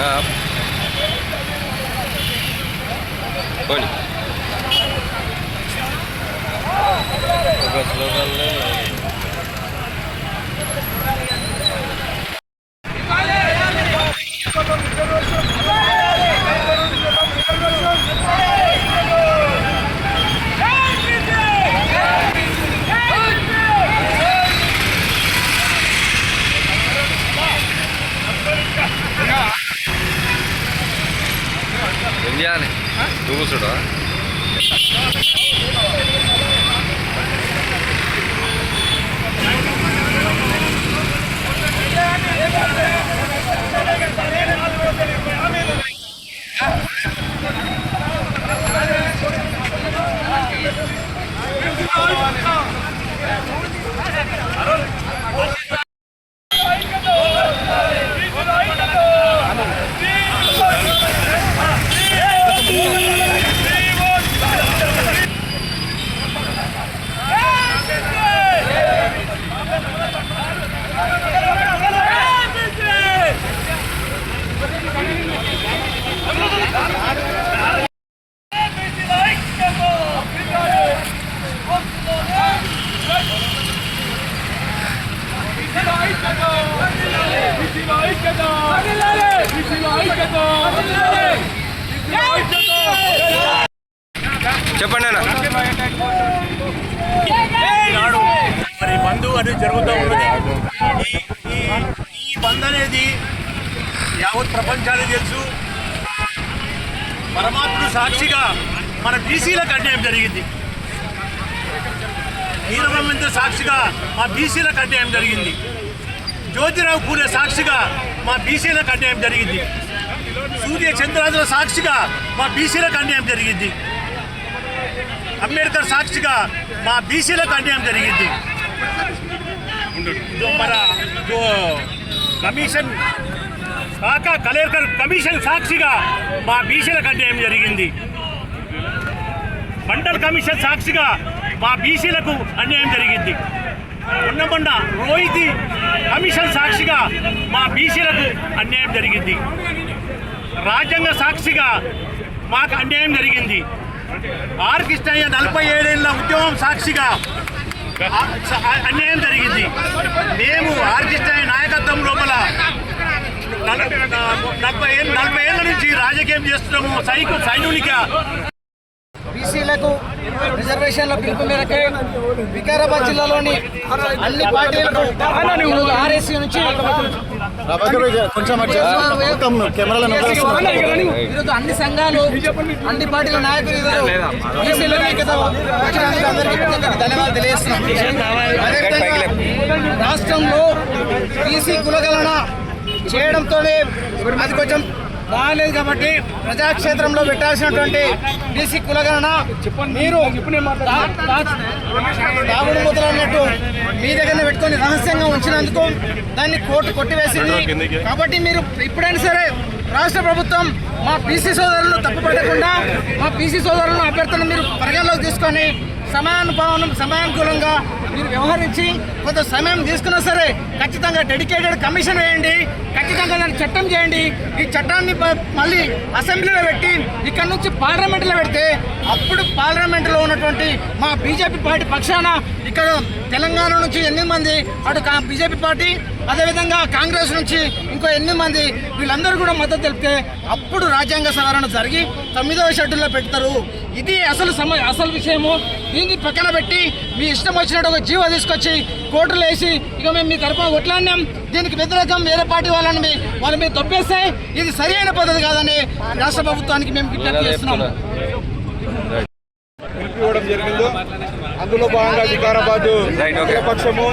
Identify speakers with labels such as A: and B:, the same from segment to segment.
A: ఆ, పోనీ ఇండియాని. చేయాలి నువ్వు చెప్పండి
B: మరి బంధు అనేది జరుగుతూ ఉన్నది. ఈ ఈ ఈ బంద్ అనేది యావత్ ప్రపంచానికి తెలుసు. పరమాత్ముడు సాక్షిగా మన బీసీలకు అన్యాయం జరిగింది. వీరబ్రహ్మేంద్ర సాక్షిగా మా బీసీలకు అన్యాయం జరిగింది. జ్యోతిరావు పూలే సాక్షిగా మా బీసీలకు అన్యాయం జరిగింది. సూర్య చంద్రాదుల సాక్షిగా మా బీసీలకు అన్యాయం జరిగింది. అంబేద్కర్ సాక్షిగా మా బీసీలకు అన్యాయం జరిగింది. మన ఓ కమిషన్ కాక కలేకర్ కమిషన్ సాక్షిగా మా బీసీలకు అన్యాయం జరిగింది. మండల్ కమిషన్ సాక్షిగా మా బీసీలకు అన్యాయం జరిగింది. మొన్న మొన్న రోహితి కమిషన్ సాక్షిగా మా బీసీలకు అన్యాయం జరిగింది. రాజ్యాంగ సాక్షిగా మాకు అన్యాయం జరిగింది. ఆర్ కృష్ణయ్య నలభై ఏడేళ్ళ ఉద్యమం సాక్షిగా అన్యాయం జరిగింది. మేము ఆర్ కృష్ణయ్య నాయకత్వం లోపల నలభై ఏళ్ళ నలభై ఏళ్ళ నుంచి రాజకీయం చేస్తున్నాము. సైకు సైనిక
C: బీసీలకు రిజర్వేషన్ల పిలుపు మేరకు వికారాబాద్ జిల్లాలోని అన్ని పార్టీలకు ఆర్ఎస్సీ నుంచి ఈరోజు అన్ని సంఘాలు అన్ని పార్టీల నాయకులు ధన్యవాదాలు తెలియజేస్తున్నాం. రాష్ట్రంలో బీసీ కులగలన చేయడంతోనే అది కొంచెం బాగాలేదు కాబట్టి ప్రజాక్షేత్రంలో పెట్టాల్సినటువంటి బీసీ కులగణన మీరు దాగుడు ముద్ర అన్నట్టు మీ దగ్గరనే పెట్టుకొని రహస్యంగా ఉంచినందుకు దాన్ని కోర్టు కొట్టివేసింది. కాబట్టి మీరు ఇప్పుడైనా సరే రాష్ట్ర ప్రభుత్వం మా బీసీ సోదరులను తప్పుపడకుండా మా బీసీ సోదరులను అభ్యర్థులను మీరు పరిగణలోకి తీసుకొని సమయానుభావం సమయానుకూలంగా మీరు వ్యవహరించి కొంత సమయం తీసుకున్నా సరే ఖచ్చితంగా డెడికేటెడ్ కమిషన్ వేయండి. ఖచ్చితంగా దాన్ని చట్టం చేయండి. ఈ చట్టాన్ని మళ్ళీ అసెంబ్లీలో పెట్టి ఇక్కడ నుంచి పార్లమెంట్లో పెడితే అప్పుడు పార్లమెంట్లో ఉన్నటువంటి మా బీజేపీ పార్టీ పక్షాన ఇక్కడ తెలంగాణ నుంచి ఎన్ని మంది అటు కా- బీజేపీ పార్టీ అదేవిధంగా కాంగ్రెస్ నుంచి ఇంకో ఎన్ని మంది వీళ్ళందరూ కూడా మద్దతు తెలిపితే అప్పుడు రాజ్యాంగ సవరణ జరిగి తొమ్మిదవ షెడ్యూల్లో పెడతారు. ఇది అసలు సమ అసలు విషయము. దీన్ని పక్కన పెట్టి మీ ఇష్టం వచ్చినట్టు ఒక జీవో తీసుకొచ్చి కోర్టులు వేసి ఇక మేము మీ తరఫున కొట్లాడినాం. దీనికి వ్యతిరేకం వేరే పార్టీ వాళ్ళని మీ వాళ్ళ మీద తప్పేస్తే ఇది సరైన పద్ధతి కాదని రాష్ట్ర ప్రభుత్వానికి మేము విజ్ఞప్తి చేస్తున్నాము
D: ఇవ్వడం జరిగిందో? అందులో భాగంగా వికారాబాద్. పక్షము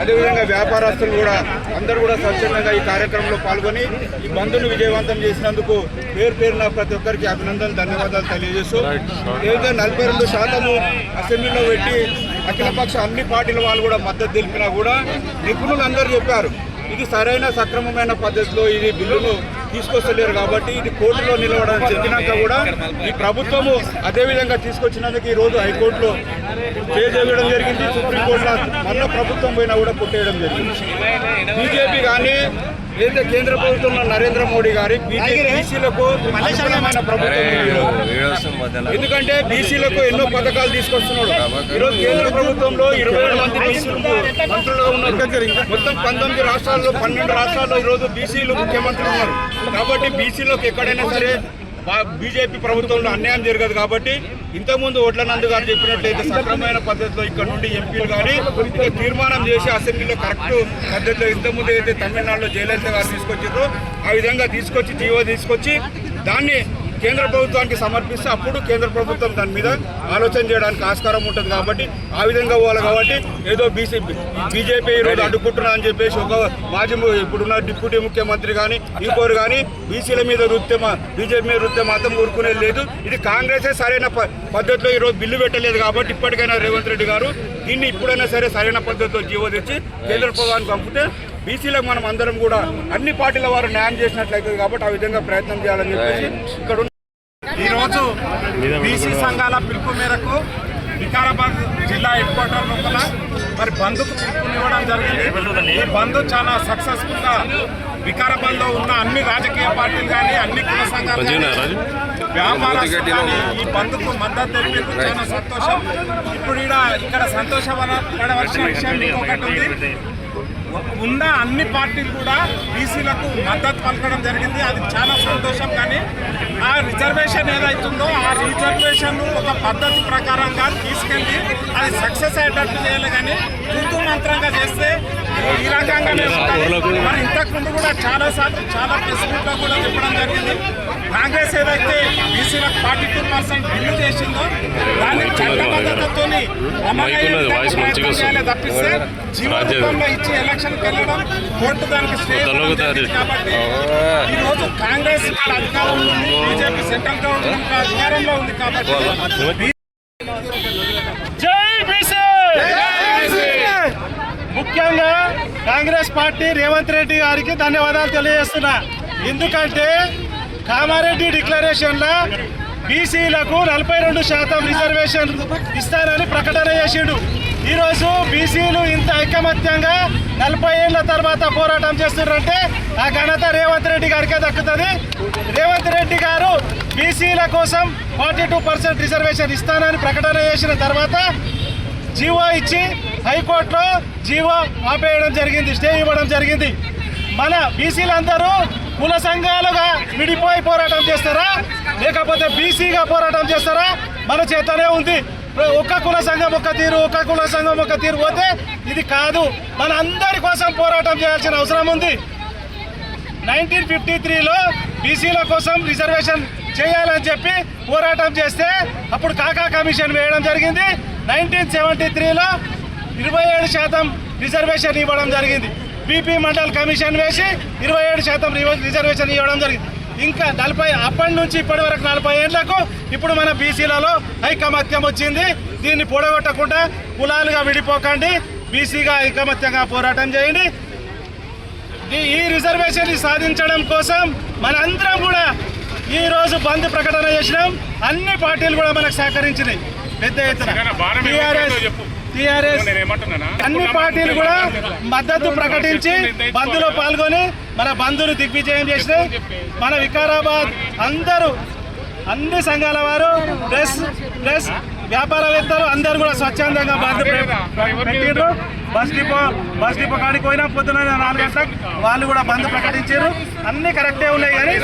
D: అదేవిధంగా వ్యాపారస్తులు కూడా అందరూ కూడా స్వచ్ఛందంగా ఈ కార్యక్రమంలో పాల్గొని ఈ బంద్ను విజయవంతం చేసినందుకు పేరు పేరున ప్రతి ఒక్కరికి అభినందనలు ధన్యవాదాలు తెలియజేస్తూ ఏదైతే నలభై రెండు శాతము అసెంబ్లీలో పెట్టి అఖిలపక్ష అన్ని పార్టీల వాళ్ళు కూడా మద్దతు తెలిపినా కూడా నిపుణులు అందరూ చెప్పారు. ఇది సరైన సక్రమమైన పద్ధతిలో ఇది బిల్లును తీసుకొస్తలేరు కాబట్టి ఇది కోర్టులో నిలవడం చెప్పినాక కూడా ఈ ప్రభుత్వము అదే విధంగా తీసుకొచ్చినందుకు ఈ రోజు హైకోర్టులో చేయడం జరిగింది. సుప్రీంకోర్టులో మళ్ళీ ప్రభుత్వం పోయినా కూడా కొట్టేయడం జరిగింది. బీజేపీ కానీ ఏదైతే కేంద్ర ప్రభుత్వంలో నరేంద్ర మోడీ గారి బీసీలకు ప్రభుత్వం ఎందుకంటే బీసీలకు ఎన్నో పథకాలు తీసుకొస్తున్నాడు. ఈరోజు కేంద్ర ప్రభుత్వంలో ఇరవై ఏడు మంది మంత్రులుగా ఉన్నారు. మొత్తం పంతొమ్మిది రాష్ట్రాల్లో పన్నెండు రాష్ట్రాల్లో ఈరోజు బీసీలు ముఖ్యమంత్రులు ఉన్నారు. కాబట్టి బీసీలకు ఎక్కడైనా సరే బీజేపీ ప్రభుత్వంలో అన్యాయం జరగదు కాబట్టి ఇంతకుముందు ఓట్లనందు గారు చెప్పినట్లయితే సక్రమమైన పద్ధతిలో ఇక్కడ నుండి ఎంపీలు కానీ తీర్మానం చేసి అసెంబ్లీలో కరెక్ట్ పద్ధతిలో ఇంతకుముందు అయితే తమిళనాడులో జయలలిత గారు తీసుకొచ్చారో ఆ విధంగా తీసుకొచ్చి జీవో తీసుకొచ్చి దాన్ని కేంద్ర ప్రభుత్వానికి సమర్పిస్తే అప్పుడు కేంద్ర ప్రభుత్వం దాని మీద ఆలోచన చేయడానికి ఆస్కారం ఉంటుంది కాబట్టి ఆ విధంగా పోవాలి కాబట్టి ఏదో బీసీ బీజేపీ ఈరోజు అడ్డుకుంటున్నా అని చెప్పేసి ఒక మాజీ ఇప్పుడున్న డిప్యూటీ ముఖ్యమంత్రి కానీ ఇంకోరు కానీ బీసీల మీద వృత్తే బీజేపీ మీద వృత్తే మాత్రం ఊరుకునేది లేదు. ఇది కాంగ్రెసే సరైన పద్ధతిలో ఈరోజు బిల్లు పెట్టలేదు కాబట్టి ఇప్పటికైనా రేవంత్ రెడ్డి గారు దీన్ని ఇప్పుడైనా సరే సరైన పద్ధతిలో జీవో తెచ్చి కేంద్ర ప్రభుత్వానికి పంపితే బీసీలకు మనం అందరం కూడా అన్ని పార్టీల వారు న్యాయం చేసినట్లయితే కాబట్టి ఆ విధంగా ప్రయత్నం చేయాలని చెప్పేసి ఇక్కడ ఉన్న
E: ఈరోజు బీసీ సంఘాల పిలుపు మేరకు వికారాబాద్ జిల్లా హెడ్ క్వార్టర్ లోపల మరి బంద్కు పిలుపునివ్వడం జరిగింది. ఈ బంద్ చాలా సక్సెస్ఫుల్గా వికారాబాద్లో ఉన్న అన్ని రాజకీయ పార్టీలు కానీ అన్ని కుల సంఘాలు వ్యాపారస్తులు కానీ ఈ బంద్కు మద్దతు తెలిపేందుకు చాలా సంతోషం. ఇప్పుడు ఇక్కడ సంతోషపడవలసిన విషయం ఇంకొకటి ఉంది. ఉన్న అన్ని పార్టీలు కూడా బీసీలకు మద్దతు పలకడం జరిగింది. అది చాలా సంతోషం. కానీ ఆ రిజర్వేషన్ ఏదైతుందో ఆ రిజర్వేషన్ ఒక పద్ధతి ప్రకారంగా తీసుకెళ్ళి అది సక్సెస్ అయ్యేటట్టు చేయాలి. కానీ తూతు మంత్రంగా చేస్తే ఈ రకంగానే ఉంటుంది. మరి ఇంతకుముందు కూడా చాలా సార్లు చాలా ప్రెస్ మీట్లో కూడా చెప్పడం జరిగింది. కాంగ్రెస్ ఏదైతే బీసీలకు ఫార్టీ టూ పర్సెంట్ బిల్లు చేసిందో దాన్ని చట్టబద్ధతతో అమలయ్యే తప్పిస్తే జీవోత్పంలో ఇచ్చి ఎలక్షన్కి వెళ్ళడం కోర్టు దానికి స్టే కాబట్టి ఈ రోజు కాంగ్రెస్ ఇక్కడ అధికారంలో ఉంది బీజేపీ సెంట్రల్ గవర్నమెంట్ అధికారంలో ఉంది కాబట్టి జై బీసీ! ముఖ్యంగా కాంగ్రెస్ పార్టీ రేవంత్ రెడ్డి గారికి ధన్యవాదాలు తెలియజేస్తున్నా. ఎందుకంటే కామారెడ్డి డిక్లరేషన్లో బీసీలకు నలభై రెండు శాతం రిజర్వేషన్ ఇస్తానని ప్రకటన చేసిండు. ఈరోజు బీసీలు ఇంత ఐకమత్యంగా నలభై ఏళ్ళ తర్వాత పోరాటం చేస్తున్నారంటే ఆ ఘనత రేవంత్ రెడ్డి గారికే దక్కుతుంది. రేవంత్ రెడ్డి గారు బీసీల కోసం ఫార్టీ టూ పర్సెంట్ రిజర్వేషన్ ఇస్తానని ప్రకటన చేసిన తర్వాత జీవో ఇచ్చి హైకోర్టులో జీవో ఆపేయడం జరిగింది స్టే ఇవ్వడం జరిగింది. మన బీసీలందరూ కుల సంఘాలుగా విడిపోయి పోరాటం చేస్తారా? లేకపోతే బీసీగా పోరాటం చేస్తారా? మన చేతనే ఉంది. ఒక్క కుల సంఘం ఒక తీరు ఒక్క కుల సంఘం ఒక తీరు పోతే ఇది కాదు. మన అందరి కోసం పోరాటం చేయాల్సిన అవసరం ఉంది. నైన్టీన్ ఫిఫ్టీ త్రీలో బీసీల కోసం రిజర్వేషన్ చేయాలని చెప్పి పోరాటం చేస్తే అప్పుడు కాకా కమిషన్ వేయడం జరిగింది. నైన్టీన్ సెవెంటీ త్రీలో ఇరవై ఏడు శాతం రిజర్వేషన్ ఇవ్వడం జరిగింది. బీపీ మండల్ కమిషన్ వేసి ఇరవై ఏడు శాతం రివ- రిజర్వేషన్ ఇవ్వడం జరిగింది. ఇంకా నలభై అప్పటి నుంచి ఇప్పటి వరకు నలభై ఏళ్ళకు ఇప్పుడు మన బీసీలలో ఐకమత్యం వచ్చింది. దీన్ని పొడగొట్టకుండా కులాలుగా విడిపోకండి. బీసీగా ఐకమత్యంగా పోరాటం చేయండి. ఈ- ఈ రిజర్వేషన్ సాధించడం కోసం మనందరం కూడా ఈ రోజు బంద్ ప్రకటన చేసినాం. అన్ని పార్టీలు కూడా మనకు సహకరించినాయి. పెద్ద ఎత్తున. టీఆర్ఎస్ అన్ని పార్టీలు కూడా మద్దతు ప్రకటించి బంద్లో పాల్గొని మన బంధును దిగ్విజయం చేసినాయి మన వికారాబాద్ అందరూ అన్ని సంఘాల వారు ప్లస్ ప్లస్
F: వ్యాపారవేత్తలు అందరూ కూడా స్వచ్ఛందంగా ప్ర- పెట్టిండ్రు? బస్ డిపో బస్ డిపో కాడికి పోయినా పొద్దున నాలుగు గంటలకు వాళ్ళు కూడా బంద్ ప్రకటించారు. అన్ని కరెక్టే ఉన్నాయి కానీ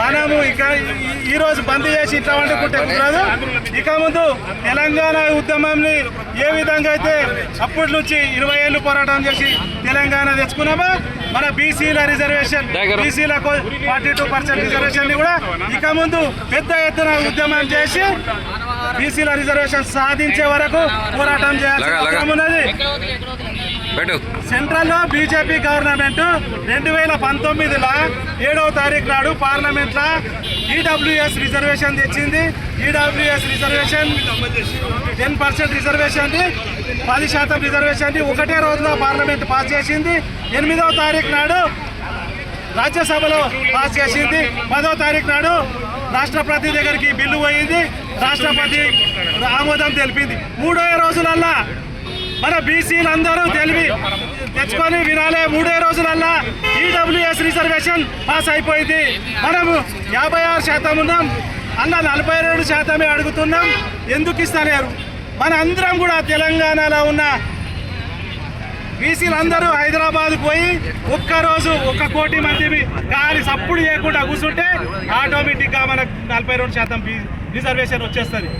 F: మనము ఇక ఈ- రోజు బంద్ చేసి ఇట్లా వండుకుంటే కుదరదు ఇక ముందు తెలంగాణ ఉద్యమాన్ని ఏ విధంగా అయితే అప్పటి నుంచి ఇరవై ఏళ్ళు పోరాటం చేసి తెలంగాణ తెచ్చుకున్నామో మన బీసీల రిజర్వేషన్. బీసీల ఫార్టీ టూ పర్సెంట్ రిజర్వేషన్ కూడా ఇక ముందు పెద్ద ఎత్తున ఉద్యమం చేసి బీసీల రిజర్వేషన్ సాధించే వరకు పోరాటం
G: పెట్టు.
F: సెంట్రల్లో బీజేపీ గవర్నమెంట్ రెండు వేల పంతొమ్మిదిలో ఏడవ తారీఖు నాడు పార్లమెంట్లో ఈడబ్ల్యూఎస్ రిజర్వేషన్ తెచ్చింది. EWS reservation ten percent reservation పది శాతం రిజర్వేషన్ ఒకటే రోజులో పార్లమెంట్ పాస్ చేసింది. ఎనిమిదవ తారీఖు నాడు రాజ్యసభలో పాస్ చేసింది. పదో తారీఖు నాడు రాష్ట్రపతి దగ్గరికి బిల్లు పోయింది. రాష్ట్రపతి ఆమోదం తెలిపింది. మూడో రోజులల్లా మన బీసీలందరూ తెలివి తెచ్చుకొని వినాలే. మూడే రోజులల్లా ఈడబ్ల్యూఎస్ రిజర్వేషన్ పాస్ అయిపోయింది. మనము యాభై ఆరు శాతం ఉన్నాం. అన్న నలభై రెండు శాతమే అడుగుతున్నాం. ఎందుకు ఇస్తలేరు? మన అందరం కూడా తెలంగాణలో ఉన్న బీసీలందరూ హైదరాబాద్ పోయి ఒక్కరోజు ఒక్క కోటి మంది గాలి సప్పుడు చేయకుండా కూర్చుంటే ఆటోమేటిక్గా మనకు నలభై రెండు శాతం బీ- రిజర్వేషన్ వచ్చేస్తుంది.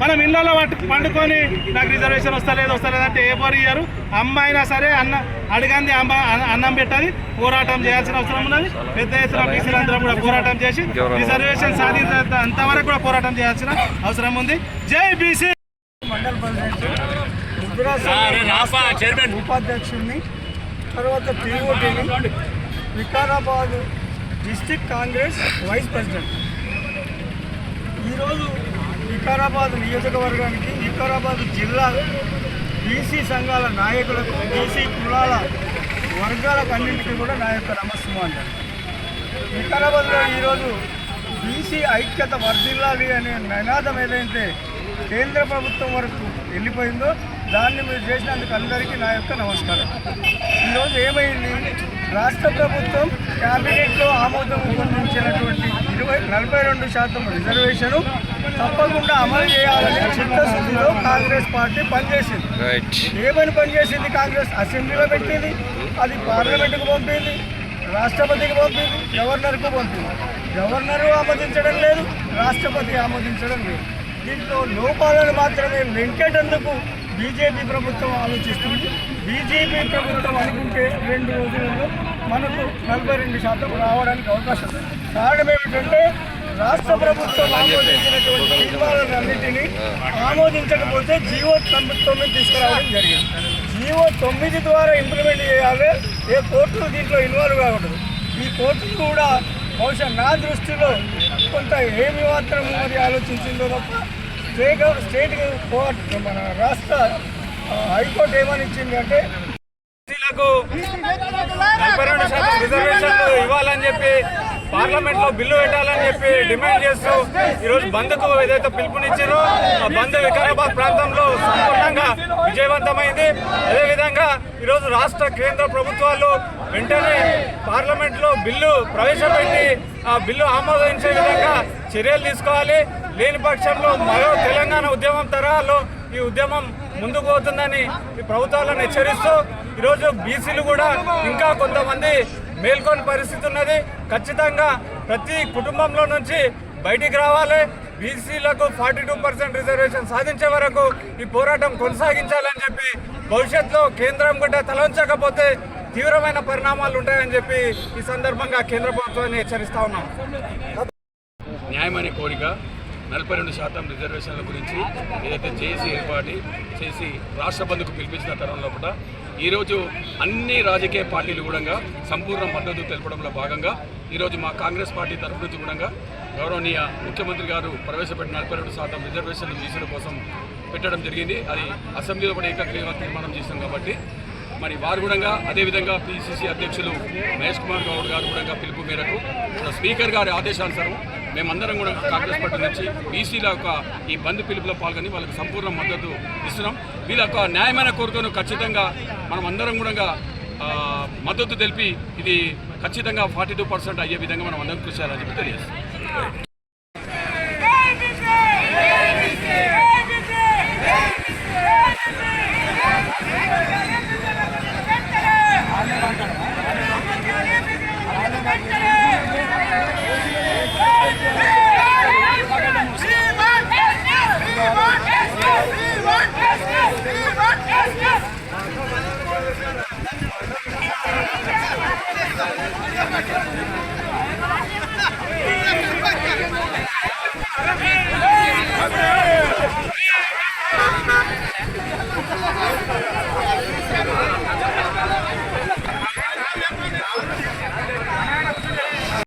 F: మనం ఇళ్ళలో పట్టు పండుకొని నాకు రిజర్వేషన్ వస్తలేదు వస్తలేదు అంటే ఏ పోరు ఇయ్యారు. అమ్మాయినా సరే అన్న అడిగంది అమ్మ అన్నం పెట్టాలి పోరాటం చేయాల్సిన అవసరం ఉన్నది. పెద్ద ఎత్తున బీసీలందరం కూడా పోరాటం చేసి రిజర్వేషన్ సాధించేంత అంతవరకు కూడా పోరాటం చేయాల్సిన అవసరం ఉంది. జై బీసీ!
H: ఉపాధ్యక్షుడిని తర్వాత టీఓటీని Vikarabad district Congress vice president. ఈరోజు వికారాబాద్ నియోజకవర్గానికి వికారాబాద్ జిల్లా బీసీ సంఘాల నాయకులకు బీసీ కులాల వర్గాలకు అన్నింటికీ కూడా నా యొక్క నమస్కారం వికారాబాద్లో ఈరోజు బీసీ ఐక్యత వర్ధిల్లాలి అనే నినాదం ఏదైతే కేంద్ర ప్రభుత్వం వరకు వెళ్ళిపోయిందో దాన్ని మీరు చేసినందుకు అందరికీ నా యొక్క నమస్కారం. ఈరోజు ఏమైంది? రాష్ట్ర ప్రభుత్వం క్యాబినెట్లో ఆమోదం పొందించినటువంటి ఇరవై నలభై రెండు శాతం రిజర్వేషను తప్పకుండా అమలు చేయాలని చిత్తశుద్ధిలో కాంగ్రెస్ పార్టీ పనిచేసింది. ఏమని పనిచేసింది కాంగ్రెస్? అసెంబ్లీలో పెట్టింది అది పార్లమెంటుకు పంపింది రాష్ట్రపతికి పంపింది గవర్నర్కు పంపింది. గవర్నరు ఆమోదించడం లేదు రాష్ట్రపతి ఆమోదించడం లేదు. దీంట్లో లోపాలను మాత్రమే వెంకేటందుకు బీజేపీ ప్రభుత్వం ఆలోచిస్తుంది. బీజేపీ ప్రభుత్వం అనుకుంటే రెండు రోజులలో మనకు నలభై రెండు శాతం రావడానికి అవకాశం ఉంది. కారణం ఏమిటంటే రాష్ట్ర ప్రభుత్వం ఆమోదించినటువంటి తీర్మానాలన్నింటినీ ఆమోదించకపోతే జీవో తొమ్మిది తీసుకురావడం జరిగింది. జీవో తొమ్మిది ద్వారా ఇంప్లిమెంట్ చేయాలి. ఏ కోర్టులు దీంట్లో ఇన్వాల్వ్ కాకూడదు. ఈ కోర్టులు కూడా బహుశా నా దృష్టిలో కొంత ఏమి మాత్రం మరి ఆలోచించిందో తప్ప స్టేట్ స్టేట్ కోర్ట్ మన రాష్ట్ర హైకోర్టు ఏమని ఇచ్చింది అంటే
I: నలభై రెండు శాతం రిజర్వేషన్లు ఇవ్వాలని చెప్పి పార్లమెంట్లో బిల్లు పెట్టాలని చెప్పి డిమాండ్ చేస్తూ ఈరోజు బంద్కు ఏదైతే పిలుపునిచ్చారో ఆ బంద్ వికారాబాద్ ప్రాంతంలో సంపూర్ణంగా విజయవంతమైంది. అదేవిధంగా ఈరోజు రాష్ట్ర కేంద్ర ప్రభుత్వాలు వెంటనే పార్లమెంట్లో బిల్లు ప్రవేశపెట్టి ఆ బిల్లు ఆమోదించే విధంగా చర్యలు తీసుకోవాలి. లేని పక్షంలో మరో తెలంగాణ ఉద్యమం తరహాలో ఈ ఉద్యమం ముందుకు పోతుందని ఈ ప్రభుత్వాలను హెచ్చరిస్తూ ఈరోజు బీసీలు కూడా ఇంకా కొంతమంది మేల్కొని పరిస్థితి ఉన్నది. ఖచ్చితంగా ప్రతి కుటుంబంలో నుంచి బయటికి రావాలి. బీసీలకు ఫార్టీ టూ పర్సెంట్ రిజర్వేషన్ సాధించే వరకు ఈ పోరాటం కొనసాగించాలని చెప్పి భవిష్యత్తులో కేంద్రం కూడా తలంచకపోతే తీవ్రమైన పరిణామాలు ఉంటాయని చెప్పి ఈ సందర్భంగా కేంద్ర ప్రభుత్వాన్ని హెచ్చరిస్తా ఉన్నాం.
E: న్యాయమనే కోరిక. నలభై రెండు శాతం రిజర్వేషన్ల గురించి ఏదైతే జేసీ ఏర్పాటు చేసి రాష్ట్ర బంధుకు పిలిపించిన తరంలో కూడా ఈరోజు అన్ని రాజకీయ పార్టీలు కూడా సంపూర్ణ మద్దతు తెలపడంలో భాగంగా ఈరోజు మా కాంగ్రెస్ పార్టీ తరఫు నుంచి కూడా గౌరవనీయ ముఖ్యమంత్రి గారు ప్రవేశపెట్టిన నలభై రెండు శాతం రిజర్వేషన్లు తీసిన కోసం పెట్టడం జరిగింది. అది అసెంబ్లీలో కూడా ఏకగ్రీవంగా తీర్మానం చేశాం కాబట్టి మరి వారు కూడా అదేవిధంగా పిసిసి అధ్యక్షులు మహేష్ కుమార్ గౌడ్ గారు కూడా పిలుపు మేరకు స్పీకర్ గారి ఆదేశానుసారం మేమందరం కూడా కాంగ్రెస్ పార్టీ నుంచి బీసీల యొక్క ఈ బంద్ పిలుపులో పాల్గొని వాళ్ళకి సంపూర్ణ మద్దతు ఇస్తున్నాం. వీళ్ళ యొక్క న్యాయమైన కోరికను ఖచ్చితంగా మనం అందరం కూడా మద్దతు తెలిపి ఇది ఖచ్చితంగా ఫార్టీ టూ పర్సెంట్ అయ్యే విధంగా మనం అందరం కృషి చేయాలని చెప్పి తెలియజేస్తాం